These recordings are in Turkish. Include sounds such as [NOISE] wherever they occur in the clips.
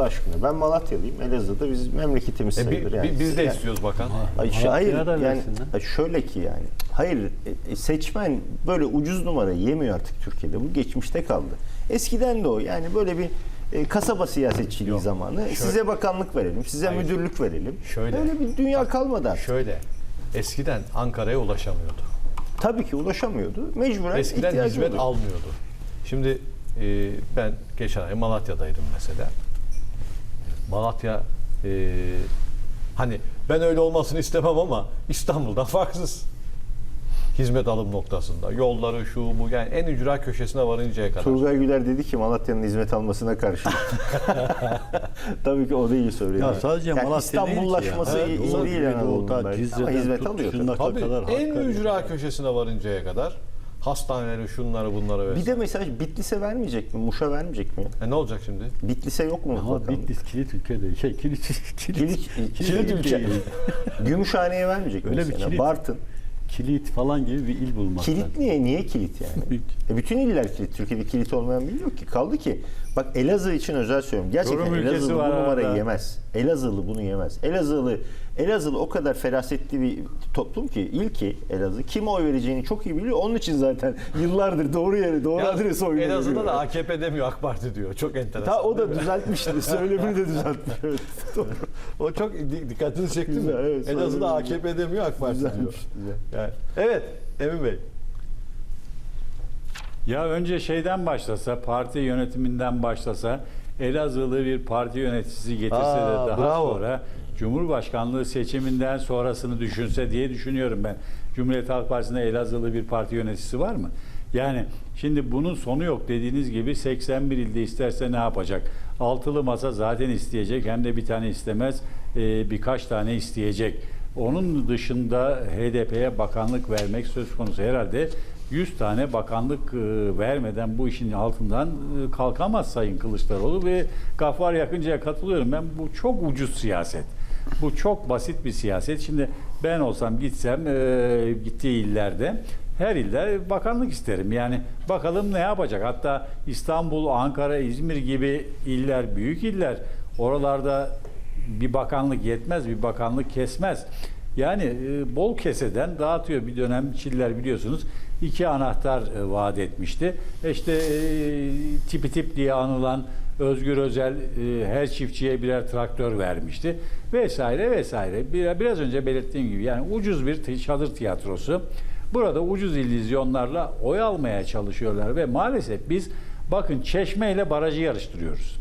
Allah aşkına? Ben Malatyalıyım. Elazığ'da biz memleketimiz E, sayılır. yani. biz de Yani- istiyoruz bakan. Hayır, hayır yani şöyle ki yani hayır e, seçmen böyle ucuz numara yemiyor artık Türkiye'de. Bu geçmişte kaldı. Eskiden de o yani böyle bir e, kasaba siyasetçiliği zamanı. Size bakanlık verelim, size Hayır. müdürlük verelim. Şöyle. Öyle bir dünya kalmadı artık. Şöyle, eskiden Ankara'ya ulaşamıyordu. Tabii ki ulaşamıyordu. Mecburen Eskiden hizmet oluyordu. almıyordu. Şimdi e, ben geçen ay Malatya'daydım mesela. Malatya e, hani ben öyle olmasını istemem ama İstanbul'dan [LAUGHS] farksız. Hizmet alım noktasında. Yolları şu bu yani en ücra köşesine varıncaya kadar. Turgay Güler dedi ki Malatya'nın hizmet almasına karşı. [LAUGHS] Tabii ki o da iyi söyledi. Ya sadece yani Malatya değil ki İstanbullaşması ya. iyi, Evet, iyi değil. Cizre'den Ama hizmet alıyor. tabii. En ücra köşesine varıncaya kadar hastaneleri şunları bunları vesaire. Bir de mesela Bitlis'e vermeyecek mi? Muş'a vermeyecek mi? E ne olacak şimdi? Bitlis'e yok mu? Ama bakanlık? Bitlis kilit ülkede. Şey kilit kilit. Kilit, Kilit ülke. değil. [LAUGHS] Gümüşhane'ye vermeyecek mi Öyle bir mesela? kilit. Bartın. Kilit falan gibi bir il bulmak Kilit niye? Niye kilit yani? [LAUGHS] E bütün iller kilit. Türkiye'de kilit olmayan bir il yok ki. Kaldı ki bak Elazığ için özel söylüyorum. Gerçekten Çorum Elazığlı bu numarayı arada. yemez. Elazığlı bunu yemez. Elazığlı Elazığlı o kadar ferasetli bir toplum ki il ki Elazığ kime oy vereceğini çok iyi biliyor. Onun için zaten yıllardır doğru yere doğru adrese oy veriyor. Elazığ'da da AKP demiyor AK Parti diyor. Çok enteresan. Ta o da düzeltmişti. [LAUGHS] Söylemini de düzeltmiş. Evet. Doğru. O çok di- dikkatini çekti mi? Evet, Elazığ'da AKP demiyor AK Parti diyor. Güzel. Yani, evet Emin Bey. Ya önce şeyden başlasa, parti yönetiminden başlasa, Elazığlı bir parti yöneticisi getirse Aa, de daha bravo. sonra Cumhurbaşkanlığı seçiminden sonrasını düşünse diye düşünüyorum ben. Cumhuriyet Halk Partisi'nde Elazığlı bir parti yöneticisi var mı? Yani şimdi bunun sonu yok dediğiniz gibi 81 ilde isterse ne yapacak? Altılı masa zaten isteyecek hem de bir tane istemez birkaç tane isteyecek. Onun dışında HDP'ye bakanlık vermek söz konusu herhalde 100 tane bakanlık e, vermeden bu işin altından e, kalkamaz Sayın Kılıçdaroğlu ve Gaffar Yakıncı'ya katılıyorum. Ben bu çok ucuz siyaset. Bu çok basit bir siyaset. Şimdi ben olsam gitsem e, gittiği illerde her ilde bakanlık isterim. Yani bakalım ne yapacak. Hatta İstanbul, Ankara, İzmir gibi iller, büyük iller oralarda bir bakanlık yetmez, bir bakanlık kesmez. Yani e, bol keseden dağıtıyor bir dönem Çiller biliyorsunuz iki anahtar e, vaat etmişti. E İşte e, tipi tip diye anılan Özgür Özel e, her çiftçiye birer traktör vermişti vesaire vesaire. Bir- Biraz önce belirttiğim gibi yani ucuz bir çadır tiyatrosu. Burada ucuz illüzyonlarla oy almaya çalışıyorlar ve maalesef biz bakın Çeşme ile barajı yarıştırıyoruz.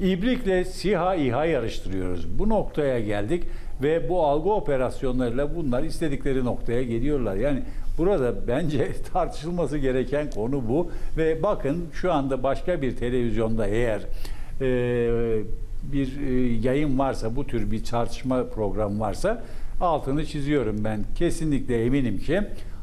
İbrik'le SİHA İHA yarıştırıyoruz. Bu noktaya geldik ve bu algı operasyonlarıyla bunlar istedikleri noktaya geliyorlar. Yani burada bence [LAUGHS] tartışılması gereken konu bu ve bakın şu anda başka bir televizyonda eğer e, bir e, yayın varsa bu tür bir tartışma programı varsa altını çiziyorum ben. Kesinlikle eminim ki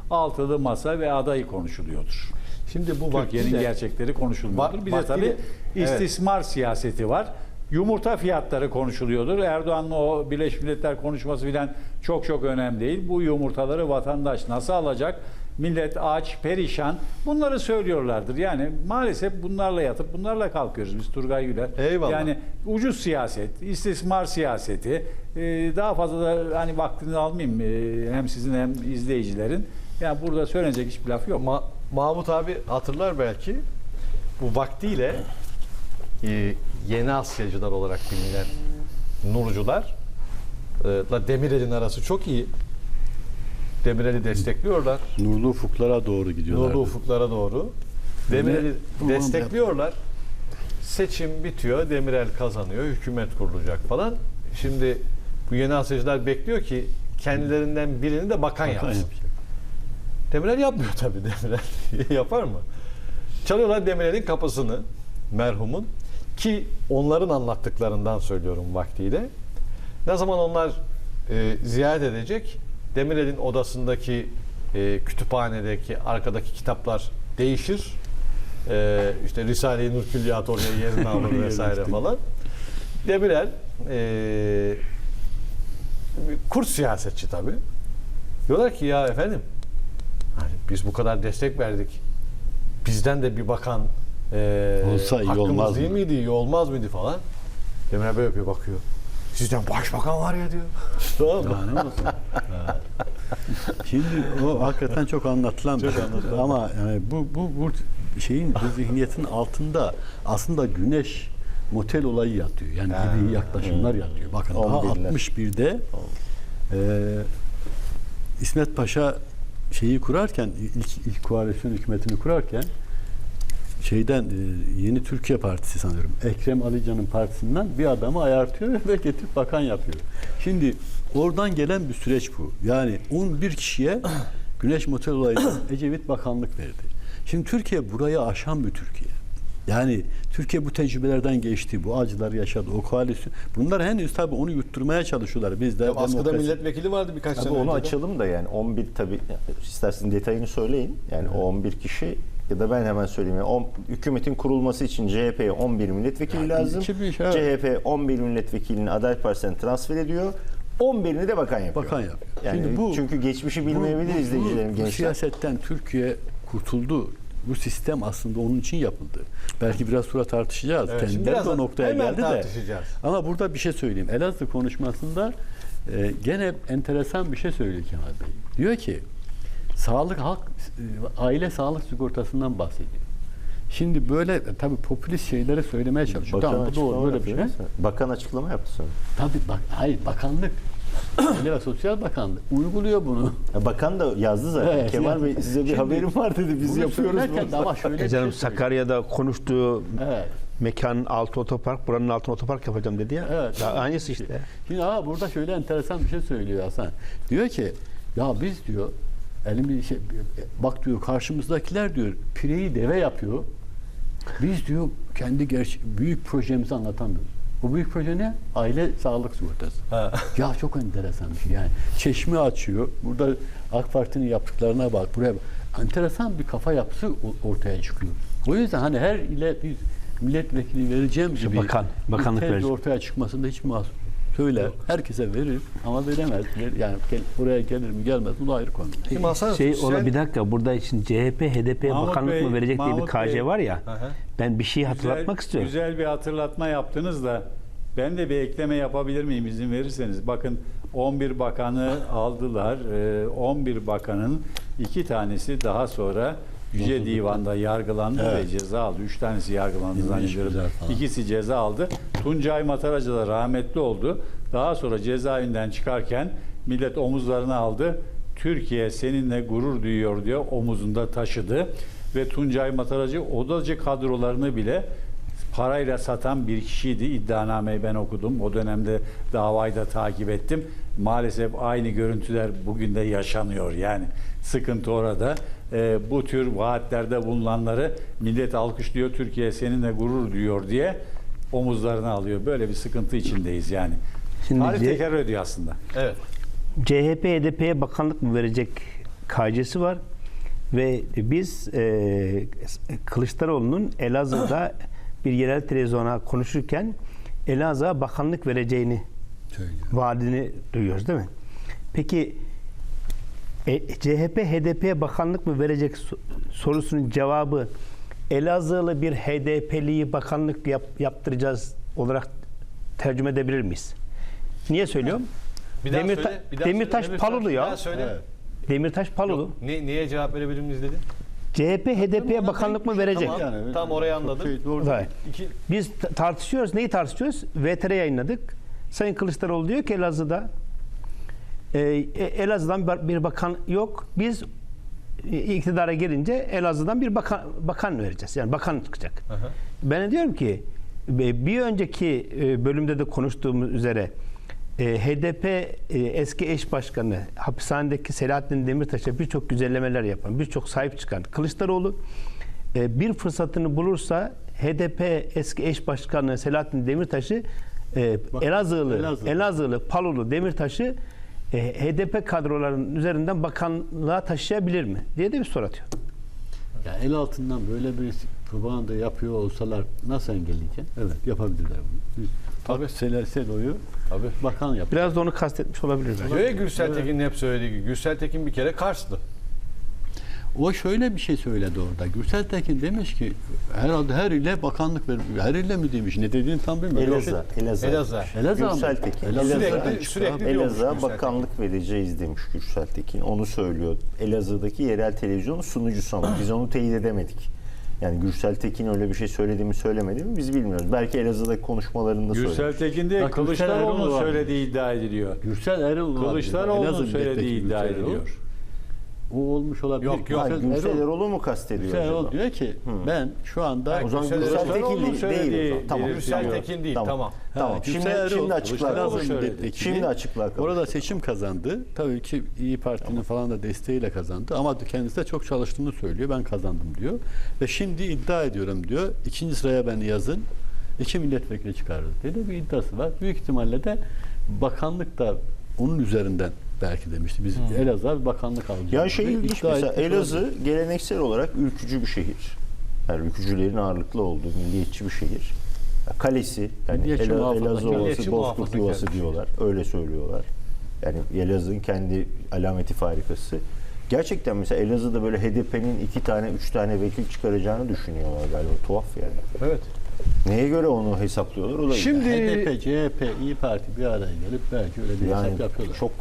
altılı masa ve aday konuşuluyordur. Şimdi bu Türkiye'nin gerçekleri konuşulmuyordur. Bir de tabii vaktiyle- evet. istismar siyaseti var. Yumurta fiyatları konuşuluyordur. Erdoğan'ın o Birleşmiş Milletler konuşması filan çok çok önemli değil. Bu yumurtaları vatandaş nasıl alacak? Millet aç, perişan. Bunları söylüyorlardır. Yani maalesef bunlarla yatıp bunlarla kalkıyoruz biz Turgay Güler. Eyvallah. Yani ucuz siyaset, istismar siyaseti. Ee, daha fazla da hani vaktini almayayım ee, hem sizin hem izleyicilerin. Yani burada söylenecek hiçbir laf yok. Ma- Mahmut abi hatırlar belki bu vaktiyle e, yeni Asyacılar olarak bilinen Nurcular e, Demirel'in arası çok iyi. Demirel'i destekliyorlar. Nurlu ufuklara doğru gidiyorlar. Nurlu ufuklara doğru. Demirel'i destekliyorlar. Seçim bitiyor, Demirel kazanıyor, hükümet kurulacak falan. Şimdi bu yeni Asyacılar bekliyor ki kendilerinden birini de bakan yapsın. yapacak. Demirel yapmıyor tabii Demirel. [LAUGHS] Yapar mı? Çalıyorlar Demirel'in kapısını merhumun ki onların anlattıklarından söylüyorum vaktiyle. Ne zaman onlar e, ziyaret edecek Demirel'in odasındaki e, kütüphanedeki arkadaki kitaplar değişir. E, işte Risale-i Nur Külliyat oraya yerini [LAUGHS] alır vesaire falan. Demirel e, kurt siyasetçi tabii. Diyorlar ki ya efendim hani biz bu kadar destek verdik. Bizden de bir bakan e, Olsa iyi hakkımız olmaz değil mı? miydi, iyi olmaz mıydı falan. Demirel böyle yapıyor bakıyor. Sizden başbakan var ya diyor. [LAUGHS] Tamam mı? Daha ne olsun? Ha. [LAUGHS] Şimdi o hakikaten çok anlatılan bir şey. Ama yani bu, bu, bu şeyin bu zihniyetin altında aslında güneş motel olayı yatıyor. Yani gibi yaklaşımlar yatıyor. Bakın daha 11'ler. 61'de e, İsmet Paşa şeyi kurarken ilk, ilk koalisyon hükümetini kurarken şeyden e, Yeni Türkiye Partisi sanıyorum. Ekrem Alican'ın partisinden bir adamı ayartıyor [LAUGHS] ve getirip bakan yapıyor. Şimdi oradan gelen bir süreç bu. Yani 11 kişiye [CLEARS THROAT] Güneş Motel olayında Ecevit bakanlık verdi. Şimdi Türkiye buraya aşan bir Türkiye. Yani Türkiye bu tecrübelerden geçti. Bu acıları yaşadı. O koalisyon. Bunlar henüz tabii onu yutturmaya çalışıyorlar. Biz de Ya Askıda demokrasi- milletvekili vardı birkaç Tabii sene onu önce. açalım da yani 11 tabii isterseniz detayını söyleyin. Yani o 11 kişi ya da ben hemen söyleyeyim. Yani on- hükümetin kurulması için CHP'ye 11 milletvekili lazım. iki bir şey, evet. CHP 11 milletvekilini Adalet Partisi'ne transfer ediyor. 11'ini de bakan yapıyor. Bakan yapıyor. Yani Şimdi bu- çünkü geçmişi Bu- bilmeyebilir bu- izleyicilerim bu, bu gençler. siyasetten Türkiye kurtuldu. Bu sistem aslında onun için yapıldı. Belki biraz sonra tartışacağız. Evet, Kendileri de o noktaya hemen geldi de. Ama burada bir şey söyleyeyim. Elazığ konuşmasında e, gene enteresan bir şey söylüyor Kemal Bey. Diyor ki sağlık halk e, aile sağlık sigortasından bahsediyor. Şimdi böyle e, tabii popülist şeyleri söylemeye çalışıyor. Bakan Tamam bu doğru böyle bir şey. Bakan açıklama yaptı sonra. Tabii bak hayır bakanlık Ve Sosyal Bakanlık uyguluyor bunu. Ya Bakan da yazdı zaten. Evet, Kemal Bey size bir Şimdi haberim var dedi. Biz yapıyoruz bunu. Ama şöyle E canım şey. Sakarya'da konuştuğu Evet. mekanın altı otopark, buranın altına otopark yapacağım dedi ya. Evet. Ya aynısı işte. Şimdi ama burada şöyle enteresan bir şey söylüyor Hasan. Diyor ki ya biz diyor elimi şey, bak diyor karşımızdakiler diyor pireyi deve yapıyor. Biz diyor kendi gerçek büyük projemizi anlatamıyoruz. Bu büyük proje ne? Aile sağlık sigortası. Ha. Ya çok enteresan bir şey yani. Çeşme açıyor. Burada AK Parti'nin yaptıklarına bak. Buraya bak. Enteresan bir kafa yapısı ortaya çıkıyor. O yüzden hani her ile bir milletvekili vereceğim gibi bakan, bakanlık bir ortaya çıkmasında hiç mahsur. Söyler, herkese verir ama veremez. Ver- Yani gel, oraya gelir mi gelmez mi bu da ayrı konu. Şimdi Hasan Şey sen- ola bir dakika burada şimdi CHP, HDP Mahmut bakanlık Bey, mı verecek diye bir Mahmut KC Bey. var ya. Hı. Ben bir şey Güzel- hatırlatmak istiyorum. Güzel bir hatırlatma yaptınız da ben de bir ekleme yapabilir miyim izin verirseniz? Bakın 11 bakanı aldılar. Ee, 11 bakanın iki tanesi daha sonra Yüce Divan'da yargılandı ve ceza aldı. Üç tanesi yargılandı zannediyorum. güzel. İkisi ceza aldı. Tuncay Mataracı da rahmetli oldu. Daha sonra cezaevinden çıkarken millet omuzlarına aldı. Türkiye seninle gurur duyuyor diyor omuzunda taşıdı. Ve Tuncay Mataracı odacı kadrolarını bile parayla satan bir kişiydi. İddianameyi ben okudum. O dönemde davayı da takip ettim. Maalesef aynı görüntüler bugün de yaşanıyor. Yani sıkıntı orada. Ee, bu tür vaatlerde bulunanları millet alkışlıyor. Türkiye seninle gurur duyuyor diye omuzlarına alıyor. Böyle bir sıkıntı içindeyiz yani. Şimdi Tarih C- tekrar ediyor aslında. Evet. CHP, HDP'ye bakanlık mı verecek KC'si var. Ve biz e, Kılıçdaroğlu'nun Elazığ'da [CLEARS THROAT] bir yerel televizyona konuşurken Elazığ'a bakanlık vereceğini Söylüyor. vaadini duyuyoruz değil mi? Peki e, CHP HDP'ye bakanlık mı verecek so- sorusunun cevabı Elazığlı bir HDP'liyi bakanlık yap- yaptıracağız olarak tercüme edebilir miyiz? Niye söylüyorum? Bir daha Demirta- söyle, bir daha Demirtaş söyle, Palulu bir ya. daha söyle. Evet. Demirtaş Palulu. Yok, ne, niye cevap verebilir miyiz dedi? CHP HDP'ye bakanlık mı verecek? Tamam. Yani- Tam orayı anladım. Şey, doğru. İki, Biz t- tartışıyoruz. Neyi tartışıyoruz? VTR yayınladık. Sayın Kılıçdaroğlu diyor ki Elazığ'da e, e, Elazığ'dan bir- bir bakan yok. Biz iktidara gelince Elazığ'dan bir bakan bakan vereceğiz. Yani bakan çıkacak. Aha. Ben diyorum ki e, bir önceki e, bölümde de konuştuğumuz üzere e, HDP eski eş başkanı hapishanedeki Selahattin Demirtaş'a birçok güzellemeler yapan, birçok sahip çıkan Kılıçdaroğlu bir fırsatını bulursa HDP eski eş başkanı Selahattin Demirtaş'ı Bak, Elazığlı, Elazığlı. Elazığlı, Palolu Demirtaş'ı e, HDP kadrolarının üzerinden bakanlığa taşıyabilir mi diye de bir soru atıyor. Yani el altından böyle bir propaganda yapıyor olsalar nasıl engelleyeceksin? Evet yapabilirler bunu. Biz Tabii. Sel Selo'yu Tabii. bakan yapıyor. Biraz da onu kastetmiş olabilir ya Gürsel Tekin'in hep söylediği gibi. Gürsel Tekin bir kere Karslı. O şöyle bir şey söyledi orada. Gürsel Tekin demiş ki herhalde her ile bakanlık ver. Her ile mi demiş? Ne dediğini tam bilmiyorum. Elazığ, Elazığ. Elazığ. Elazığ? Gürsel Tekin. Elazığ. Sürekli, Elazığ'a bakanlık vereceğiz demiş Gürsel Tekin. Onu söylüyor. Elazığ'daki yerel televizyonun sunucusu ama biz onu teyit edemedik. Yani Gürsel Tekin öyle bir şey söyledi mi söylemedi mi biz bilmiyoruz. Belki Elazığ'daki konuşmalarında Gürsel söylemiş. Tekin değil, Kılıçdaroğlu'nun söylediği iddia ediliyor. Gürsel Erol. Kılıçdaroğlu'nun söylediği iddia ediliyor. O olmuş olabilir. Yok, yok. Ha, Gürsel Gürsel Erol, Erol'u mu kastediyor Gürsel Erol acaba? diyor ki ben şu anda O zaman Gürsel Gürsel Erol- Tekin Erol'un değil. söylediği değil. Tamam. Gürsel Tekin değil, tamam. Tamam. Gürsel Şimdi, Erol, şimdi açıklar milletvekili. Şimdi açıklar. Orada seçim kazandı. Tabii ki İyi Parti'nin falan da desteğiyle kazandı. Ama kendisi de çok çalıştığını söylüyor. Ben kazandım diyor. Ve şimdi iddia ediyorum diyor. İkinci sıraya beni yazın. İki milletvekili çıkarırız. Dedi bir iddiası var. Büyük ihtimalle de bakanlık da onun üzerinden belki demişti. Biz Elazığ'a bir bakanlık alacağız. Ya şey ilginç mesela Elazığ olabilir. geleneksel olarak ülkücü bir şehir. Yani ülkücülerin ağırlıklı olduğu milliyetçi bir şehir. Kalesi, yani Ela-. Elazığ Ovası, Bozkurt şey. diyorlar. Öyle söylüyorlar. Yani Elazığ'ın kendi alameti farikası. Gerçekten mesela Elazığ'da böyle HDP'nin iki tane, üç tane vekil çıkaracağını düşünüyorlar galiba. Tuhaf yani. Evet. Neye göre onu hesaplıyorlar? O da Şimdi HDP, CHP, İyi Parti bir araya gelip belki öyle bir yani hesap yapıyorlar. çok